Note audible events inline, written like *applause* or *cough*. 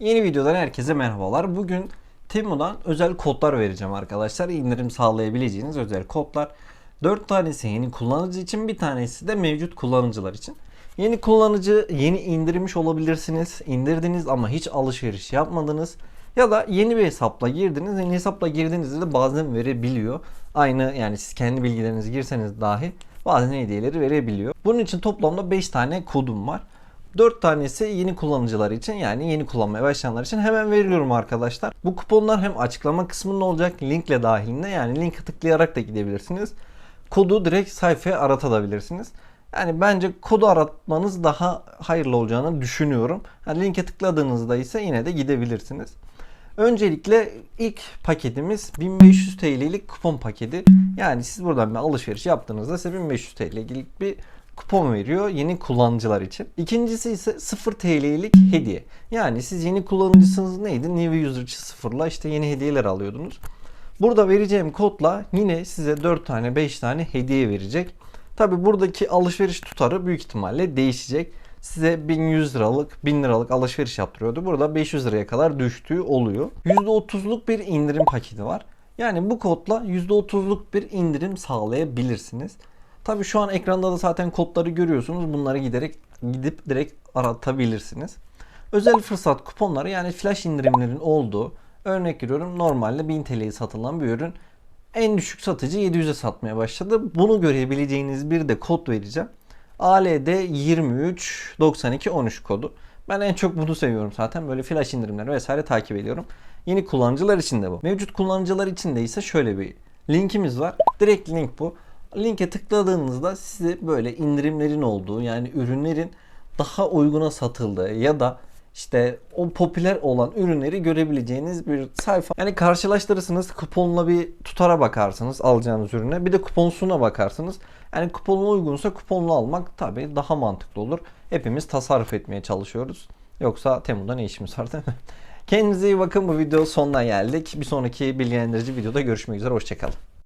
Yeni videodan herkese merhabalar. Bugün Temu'dan özel kodlar vereceğim arkadaşlar. İndirim sağlayabileceğiniz özel kodlar. 4 tanesi yeni kullanıcı için, bir tanesi de mevcut kullanıcılar için. Yeni kullanıcı yeni indirmiş olabilirsiniz. İndirdiniz ama hiç alışveriş yapmadınız. Ya da yeni bir hesapla girdiniz. Yeni hesapla girdiğinizde de bazen verebiliyor. Aynı yani siz kendi bilgilerinizi girseniz dahi bazen hediyeleri verebiliyor. Bunun için toplamda 5 tane kodum var. 4 tanesi yeni kullanıcılar için yani yeni kullanmaya başlayanlar için hemen veriyorum arkadaşlar. Bu kuponlar hem açıklama kısmında olacak linkle dahilinde yani linke tıklayarak da gidebilirsiniz. Kodu direkt sayfaya aratabilirsiniz. Yani bence kodu aratmanız daha hayırlı olacağını düşünüyorum. Yani linke tıkladığınızda ise yine de gidebilirsiniz. Öncelikle ilk paketimiz 1500 TL'lik kupon paketi. Yani siz buradan bir alışveriş yaptığınızda size 1500 TL'lik bir kupon veriyor yeni kullanıcılar için. İkincisi ise 0 TL'lik hediye. Yani siz yeni kullanıcısınız neydi? New User sıfırla işte yeni hediyeler alıyordunuz. Burada vereceğim kodla yine size 4 tane 5 tane hediye verecek. Tabi buradaki alışveriş tutarı büyük ihtimalle değişecek. Size 1100 liralık 1000 liralık alışveriş yaptırıyordu. Burada 500 liraya kadar düştüğü oluyor. %30'luk bir indirim paketi var. Yani bu kodla %30'luk bir indirim sağlayabilirsiniz. Tabi şu an ekranda da zaten kodları görüyorsunuz. Bunları giderek gidip direkt aratabilirsiniz. Özel fırsat kuponları yani flash indirimlerin olduğu örnek veriyorum normalde 1000 TL'ye satılan bir ürün en düşük satıcı 700'e satmaya başladı. Bunu görebileceğiniz bir de kod vereceğim. ALD 23 92 13 kodu. Ben en çok bunu seviyorum zaten. Böyle flash indirimleri vesaire takip ediyorum. Yeni kullanıcılar için de bu. Mevcut kullanıcılar için de ise şöyle bir linkimiz var. Direkt link bu. Linke tıkladığınızda size böyle indirimlerin olduğu yani ürünlerin daha uyguna satıldığı ya da işte o popüler olan ürünleri görebileceğiniz bir sayfa. Yani karşılaştırırsınız kuponla bir tutara bakarsınız alacağınız ürüne. Bir de kuponsuna bakarsınız. Yani kuponla uygunsa kuponlu almak tabii daha mantıklı olur. Hepimiz tasarruf etmeye çalışıyoruz. Yoksa Temu'da ne işimiz var değil mi? *laughs* Kendinize iyi bakın. Bu video sonuna geldik. Bir sonraki bilgilendirici videoda görüşmek üzere. Hoşçakalın.